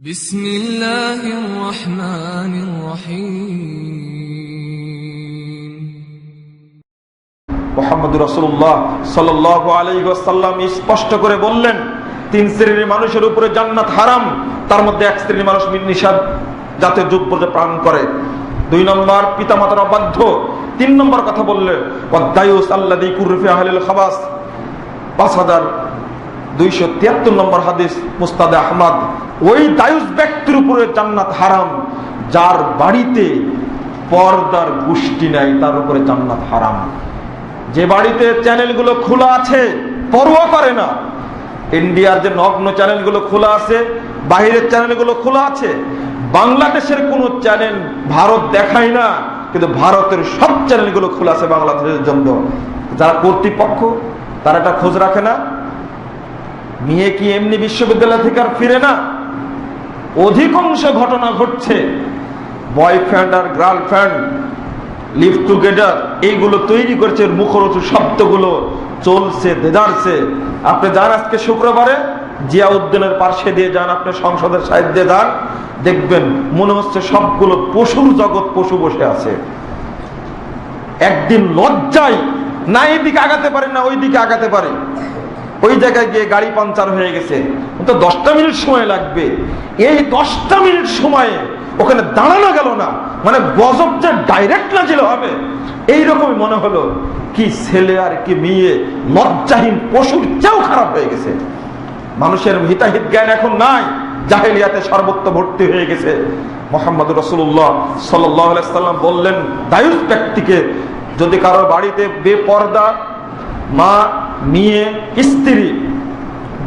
بسم الله الرحمن الرحيم মোহাম্মদ রসুল্লাহ সাল আলাইসাল্লাম স্পষ্ট করে বললেন তিন শ্রেণীর মানুষের উপরে জান্নাত হারাম তার মধ্যে এক শ্রেণীর মানুষ নিষাদ জাতীয় যুগ পর্যন্ত প্রাণ করে দুই নম্বর পিতামাতার অবাধ্য তিন নম্বর কথা বললে দায়ুস আল্লাদি কুরফে আহলিল খাবাস পাঁচ হাজার দুইশো তিয়াত্তর নম্বর হাদিস মুস্তাদে আহমদ, ওই দায়ুস ব্যক্তির উপরে জান্নাত হারাম, যার বাড়িতে পর্দার গোষ্ঠী নাই, তার উপরে জান্নাত হারাম। যে বাড়িতে চ্যানেলগুলো খোলা আছে, পরোয়া করে না। ইন্ডিয়ার যে নগ্ন চ্যানেলগুলো খোলা আছে, বাহিরের চ্যানেলগুলো খোলা আছে, বাংলাদেশের কোন চ্যানেল ভারত দেখায় না, কিন্তু ভারতের সব চ্যানেলগুলো খোলা আছে বাংলাদেশের জন্য। যারা কর্তৃপক্ষ, তারা এটা খোঁজ রাখে না। মেয়ে কি এমনি বিশ্ববিদ্যালয় থেকে আর ফিরে না? অধিকাংশ ঘটনা ঘটছে। বয়ফ্রেন্ড আর গার্লফ্রেন্ড, লিভ টুগেদার, এইগুলো তৈরি করেছে মুখরোচু শব্দগুলো চলছে, দেদারছে। আপনি যান আজকে শুক্রবারে জিয়া উদ্দিনের পার্শ্বে দিয়ে যান, আপনি সংসদের সাহিত্যে যান, দেখবেন মনে হচ্ছে সবগুলো পশুর জগৎ পশু বসে আছে। একদিন লজ্জায় না এইদিকে আগাতে পারে না ওই দিকে আগাতে পারে। ওই জায়গায় গিয়ে গাড়ি পাঞ্চার হয়ে গেছে। তো দশটা মিনিট সময় লাগবে। এই দশটা মিনিট সময়ে ওখানে দাঁড়ানো গেল না। মানে গজব যে ডাইরেক্ট না ছিল হবে। এইরকমই মনে হলো, কি ছেলে আর কি মেয়ে, লজ্জাহীন পশুর চেয়েও খারাপ হয়ে গেছে। মানুষের হিতাহিত জ্ঞান এখন নাই। জাহেলিয়াতে সর্বত্র ভর্তি হয়ে গেছে। মোহাম্মদ রসুল্লাহ সাল্লাম বললেন, দায়ুস ব্যক্তিকে যদি কারোর বাড়িতে বেপর্দা মা, মেয়ে, স্ত্রী,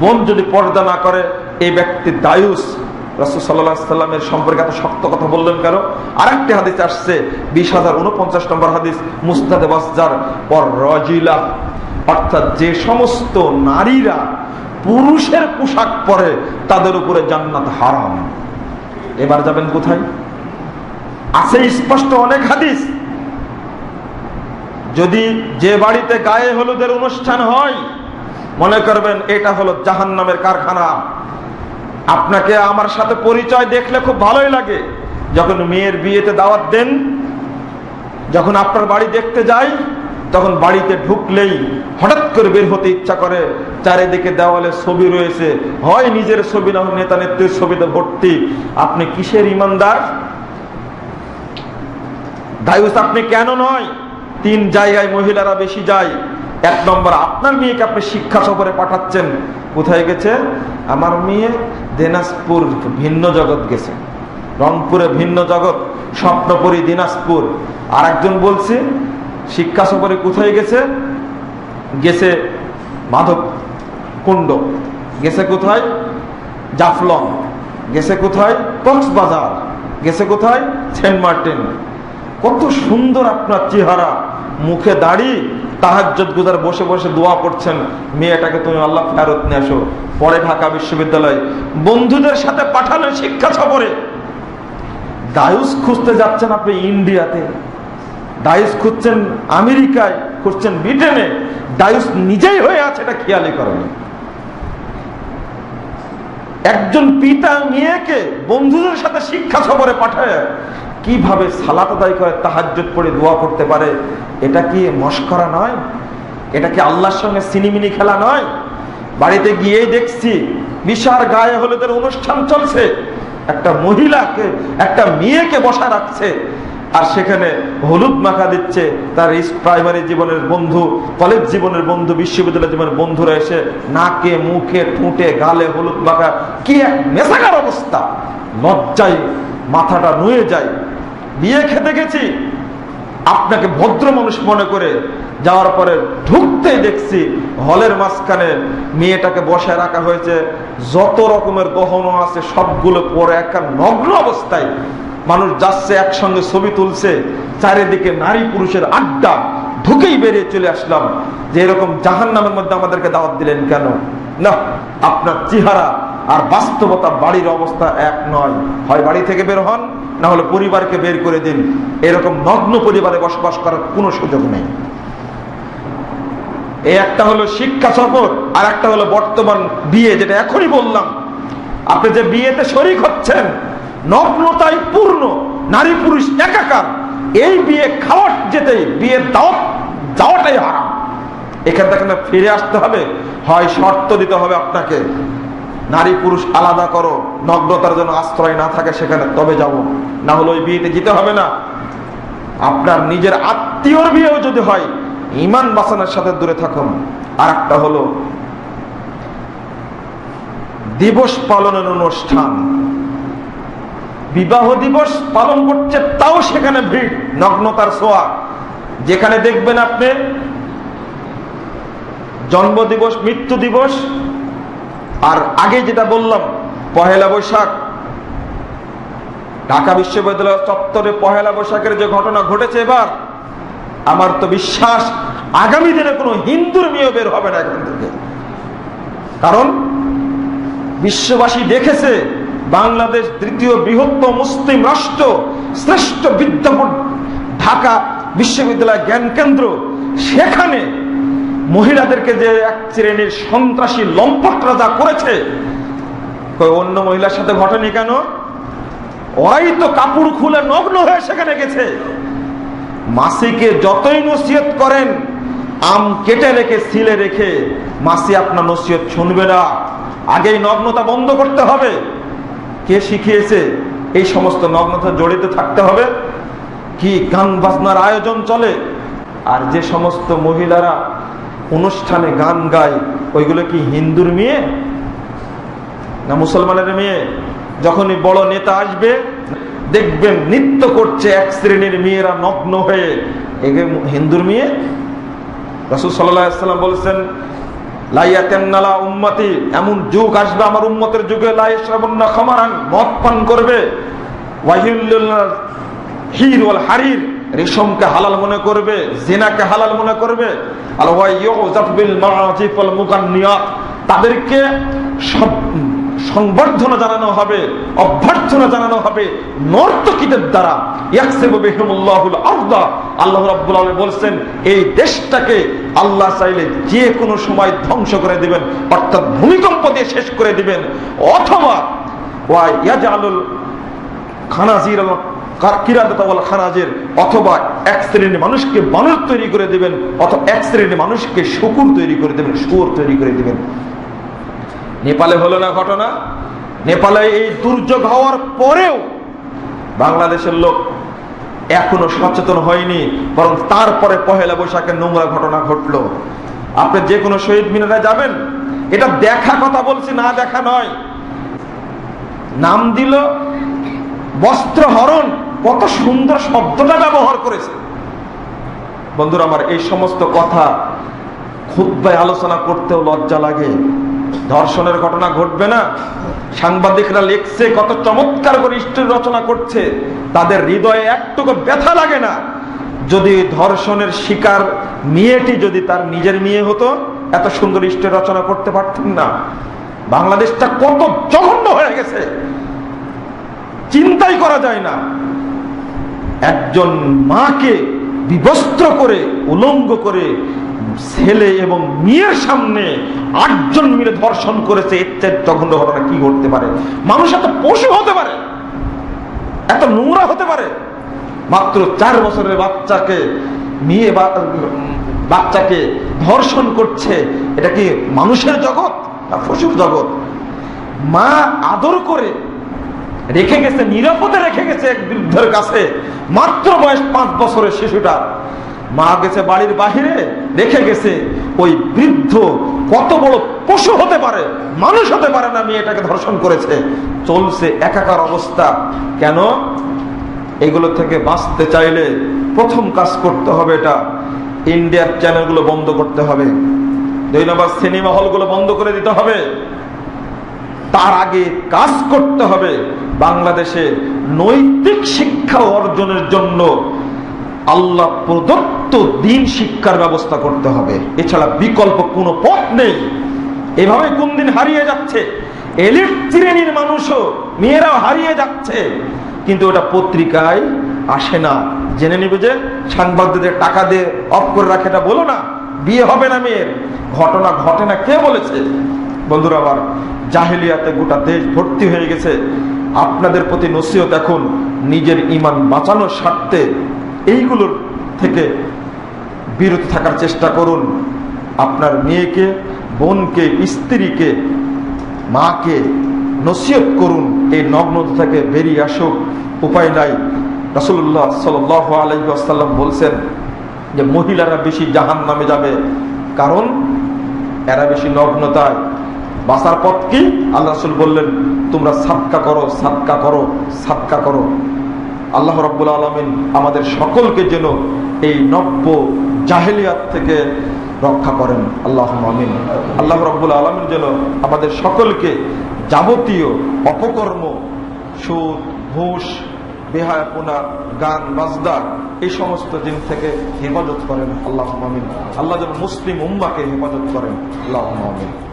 বোন যদি পর্দা না করে, এই ব্যক্তি দায়ুস। রসুল সম্পর্কে এত শক্ত কথা বললেন কেন? আরেকটি হাদিস আসছে, বিশ হাজার উনপঞ্চাশ নম্বর হাদিস মুস্তাদে বাসজার পর রজিলা। অর্থাৎ যে সমস্ত নারীরা পুরুষের পোশাক পরে তাদের উপরে জান্নাত হারাম। এবার যাবেন কোথায়? আছে স্পষ্ট অনেক হাদিস। যদি যে বাড়িতে গায়ে হলুদের অনুষ্ঠান হয়, মনে করবেন এটা হলো জাহান নামের কারখানা। আপনাকে আমার সাথে পরিচয় দেখলে খুব ভালোই লাগে। যখন মেয়ের বিয়েতে দাওয়াত দেন, যখন আপনার বাড়ি দেখতে যাই তখন বাড়িতে ঢুকলেই হঠাৎ করে বের হতে ইচ্ছা করে, চারিদিকে দেওয়ালে ছবি রয়েছে। হয় নিজের ছবি না, হয় নেতা নেত্রীর ছবিতে ভর্তি। আপনি কিসের ইমানদার? দায়ুস আপনি কেন নয়? তিন জায়গায় মহিলারা বেশি যায়। এক নম্বর, আপনার মেয়েকে আপনি শিক্ষা সফরে পাঠাচ্ছেন। কোথায় গেছে? আমার মেয়ে দিনাজপুর ভিন্ন জগৎ গেছে। রংপুরে ভিন্ন জগৎ, স্বপ্নপুরী দিনাজপুর। আর একজন বলছে, শিক্ষা সফরে কোথায় গেছে? গেছে মাধব কুণ্ড। গেছে কোথায়? জাফলং। গেছে কোথায়? Cox's Bazar. গেছে কোথায়? Saint Martin. কত সুন্দর আপনার চেহারা। মুখে দাড়ি তাহাজ্জত গুজার বসে বসে দোয়া করছেন, মেয়েটাকে তুমি আল্লাহ ফেরত নিয়ে আসো। পরে ঢাকা বিশ্ববিদ্যালয়, বন্ধুদের সাথে পাঠানো শিক্ষা সফরে। দায়ুস খুঁজতে যাচ্ছেন আপনি ইন্ডিয়াতে। ডায়ুস খুঁজছেন আমেরিকায়, খুঁজছেন ব্রিটেনে। ডায়ুস নিজেই হয়ে আছে, এটা খেয়ালই করেন একজন পিতা মেয়েকে বন্ধুদের সাথে শিক্ষা সফরে পাঠায়। কীভাবে সালাত আদায় করে তাহাজ্জুদ পড়ে দোয়া করতে পারে? এটা কি মস্করা নয়? এটা কি আল্লাহর সঙ্গে সিনিমিনি খেলা নয়? বাড়িতে গিয়েই দেখছি বিশাল গায়ে হলুদের অনুষ্ঠান চলছে। একটা মহিলাকে, একটা মেয়েকে বসা রাখছে। আর সেখানে হলুদ মাখা দিচ্ছে তার প্রাইমারি জীবনের বন্ধু, কলেজ জীবনের বন্ধু, বিশ্ববিদ্যালয় জীবনের বন্ধুরা এসে নাকে, মুখে, ঠুঁটে, গালে হলুদ মাখা। কি এক মেশাকার অবস্থা! লজ্জায় মাথাটা নুয়ে যায়। বিয়ে খেতে গেছি। আপনাকে ভদ্র মানুষ মনে করে যাওয়ার পরে ঢুকতেই দেখছি হলের মাঝখানে মেয়েটাকে বসায় রাখা হয়েছে। যত রকমের গহনা আছে সবগুলো পরে একটা নগ্ন অবস্থায় মানুষ যাচ্ছে, একসঙ্গে ছবি তুলছে, চারিদিকে নারী পুরুষের আড্ডা। ঢুকেই বেরিয়ে চলে আসলাম। যে এরকম জাহান নামের মধ্যে আমাদেরকে দাওয়াত দিলেন কেন? না, আপনার চেহারা আর বাস্তবতা বাড়ির অবস্থা এক নয়। হয় বাড়ি থেকে বের হন, না হলে পরিবারকে বের করে দিন। এরকম নগ্ন পরিবারে বসবাস করার কোনো সুযোগ নেই। এই একটা হলো শিক্ষা সফর, আর একটা হলো বর্তমান বিয়ে, যেটা এখনই বললাম। আপনি যে বিয়েতে শরিক হচ্ছেন নগ্নতায় পূর্ণ, নারী পুরুষ একাকার, এই বিয়ে খাওয়ার যেতে বিয়ের দাওয়াত যাওয়াটাই হারাম। এখান থেকে ফিরে আসতে হবে, হয় শর্ত দিতে হবে আপনাকে। নারী পুরুষ আলাদা করো, নগ্নতার জন্য আশ্রয় না থাকে সেখানে তবে যাব। না হলে ওই বিয়েতে যেতে হবে না। আপনার নিজের আত্মীয়র বিয়েও যদি হয়, ইমান বাসানের সাথে দূরে থাকুন। আর একটা হলো, দিবস পালনের অনুষ্ঠান। বিবাহ দিবস পালন করছে, তাও সেখানে ভিড়, নগ্নতার সোয়া যেখানে দেখবেন আপনি জন্ম দিবস মৃত্যু দিবস আর আগে যেটা বললাম, পহেলা বৈশাখ। ঢাকা বিশ্ববিদ্যালয় চত্বরে পহেলা বৈশাখের যে ঘটনা ঘটেছে এবার, আমার তো বিশ্বাস আগামী দিনে কোনো হিন্দুর মেয়ে বের হবে না এখান থেকে। কারণ, বিশ্ববাসী দেখেছে বাংলাদেশ দ্বিতীয় বৃহত্তম মুসলিম রাষ্ট্র, শ্রেষ্ঠ বিদ্যাপীঠ ঢাকা বিশ্ববিদ্যালয় জ্ঞান কেন্দ্র। সেখানে মহিলাদেরকে যে এক শ্রেণির সন্ত্রাসী লম্পটরা যা করেছে অন্য মহিলার সাথে ঘটেনি কেন? ওরাই তো কাপড় খুলে নগ্ন হয়ে সেখানে গেছে। মাসিকে যতই নসিহত করেন, আম কেটে রেখে, সিলে রেখে, মাসি আপনার নসিহত শুনবে না। আগেই নগ্নতা বন্ধ করতে হবে। কে শিখিয়েছে? এই সমস্ত নগ্নতা জড়িত থাকতে হবে। কি গান বাজনার আয়োজন চলে? আর যে সমস্ত মহিলারা অনুষ্ঠানে গান গায়। ওইগুলো কি হিন্দুর মেয়ে? না মুসলমানের মেয়ে? যখনই বড় নেতা আসবে, দেখবেন নৃত্য করছে এক শ্রেণির মেয়েরা নগ্ন হয়ে। এগে হিন্দুর মেয়ে? রসুল সাল্লাম বলছেন, লাইয়া তেন্নালা উম্মতি। এমন যুগ আসবে আমার উম্মতের যুগে লাই শ্রাবণ্যা খমারান। মদ পান করবে। ওয়াহিল্লাহ হির ওয়াল হারির। রেশমকে হালাল মনে করবে, জেনাকে হালাল মনে করবে। তাদেরকে সব সংবর্ধনা জানানো হবে, অভ্যর্থনা জানানো হবে নর্তকীদের দ্বারা। আল্লাহ আলামিন বলছেন, এই দেশটাকে আল্লাহ চাইলে যে কোনো সময় ধ্বংস করে দিবেন, অর্থাৎ ভূমিকম্প দিয়ে শেষ করে দিবেন। অথবা ওয়া ইয়াজআলুল খানাজির অথবা এক শ্রেণির মানুষকে বানর তৈরি করে দিবেন, অথবা এক শ্রেণির মানুষকে তৈরি করে দেবেন, শুয়োর তৈরি করে দিবেন। নেপালে হলো না ঘটনা? নেপালে এই দুর্যোগ হওয়ার পরেও বাংলাদেশের লোক এখনও সচেতন হয়নি, বরং তারপরে পহেলা বৈশাখের নোংরা ঘটনা ঘটলো। আপনি যে কোনো শহীদ মিনারে যাবেন, এটা দেখা কথা বলছি, না দেখা নয়। নাম দিল বস্ত্র হরণ কত সুন্দর শব্দটা ব্যবহার করেছে। বন্ধুরা, আমার এই সমস্ত কথা খুদ্ায় আলোচনা করতেও লজ্জা লাগে। ধর্ষণের ঘটনা ঘটবে না। সাংবাদিকরা লিখছে, কত চমৎকার করে স্টোরি রচনা করছে। তাদের হৃদয়ে একটুকু ব্যথা লাগে না। যদি ধর্ষণের শিকার মেয়েটি যদি তার নিজের মেয়ে হতো, এত সুন্দর স্টোরি রচনা করতে পারতেন না। বাংলাদেশটা কত জঘন্য হয়ে গেছে। চিন্তাই করা যায় না। একজন মাকে বিবস্ত্র করে, উলঙ্গ করে ছেলে এবং মেয়ের সামনে আটজন মিলে ধর্ষণ করেছে, এর জঘন্য ঘটনা কি ঘটতে পারে? মানুষ এত পশু হতে পারে, এত নোংরা হতে পারে। মাত্র চার বছরের বাচ্চাকে মেয়ে বাচ্চাকে ধর্ষণ করছে, এটা কি মানুষের জগৎ না পশুর জগৎ? মা আদর করে রেখে গেছে, নিরাপদে রেখে গেছে এক বৃদ্ধের কাছে। মাত্র বয়স পাঁচ বছরের শিশুটা। মা গেছে বাড়ির বাহিরে, রেখে গেছে। ওই বৃদ্ধ কত বড় পশু হতে পারে, মানুষ হতে পারে না মেয়েটাকে ধর্ষণ করেছে। চলছে একাকার অবস্থা। কেন? এগুলো থেকে বাঁচতে চাইলে প্রথম কাজ করতে হবে এটা। ইন্ডিয়ার চ্যানেলগুলো বন্ধ করতে হবে। দুই নম্বর সিনেমা হলগুলো বন্ধ করে দিতে হবে। তার আগে কাজ করতে হবে। বাংলাদেশে নৈতিক শিক্ষা অর্জনের জন্য আল্লাহ প্রদত্ত দিন শিক্ষার ব্যবস্থা করতে হবে। এছাড়া বিকল্প কোনো পথ নেই। এভাবে কোন দিন হারিয়ে যাচ্ছে? এলিট শ্রেণির মানুষও, মেয়েরাও হারিয়ে যাচ্ছে। কিন্তু ওটা পত্রিকায় আসে না। জেনে নিবে যে সাংবাদিকদের টাকা দিয়ে অফ করে রাখে এটা বলো না। বিয়ে হবে না মেয়ের। ঘটনা ঘটে না কে বলেছে? বন্ধুরা, আবার জাহেলিয়াতে গোটা দেশ ভর্তি হয়ে গেছে। আপনাদের প্রতি নসিহত এখন নিজের ইমান বাঁচানোর স্বার্থে এইগুলোর থেকে বিরত থাকার চেষ্টা করুন। আপনার মেয়েকে, বোনকে, স্ত্রীকে, মাকে নসিহত করুন। এই নগ্নতা থেকে বেরিয়ে আসুক। উপায় নাই। রাসুল্লাহ সাল আলহিহাসাল্লাম বলছেন যে মহিলারা বেশি জাহান নামে যাবে। কারণ এরা বেশি নগ্নতায়। বাসার পথ কি? আল্লাহ রসুল বললেন, তোমরা সাতকা করো সাতকা করো সাতকা করো। আল্লাহ রব্বুল আলমিন আমাদের সকলকে যেন এই নব্য জাহেলিয়াত থেকে রক্ষা করেন। আল্লাহ আমিন। আল্লাহ রব্বুল আলমিন যেন আমাদের সকলকে যাবতীয় অপকর্ম, সুদ, ঘুষ, বেহায়াপুনা, গান বাজদা এই সমস্ত জিনিস থেকে হেফাজত করেন। আল্লাহ আমিন। আল্লাহ যেন মুসলিম উম্মাকে হেফাজত করেন। আল্লাহ আমিন।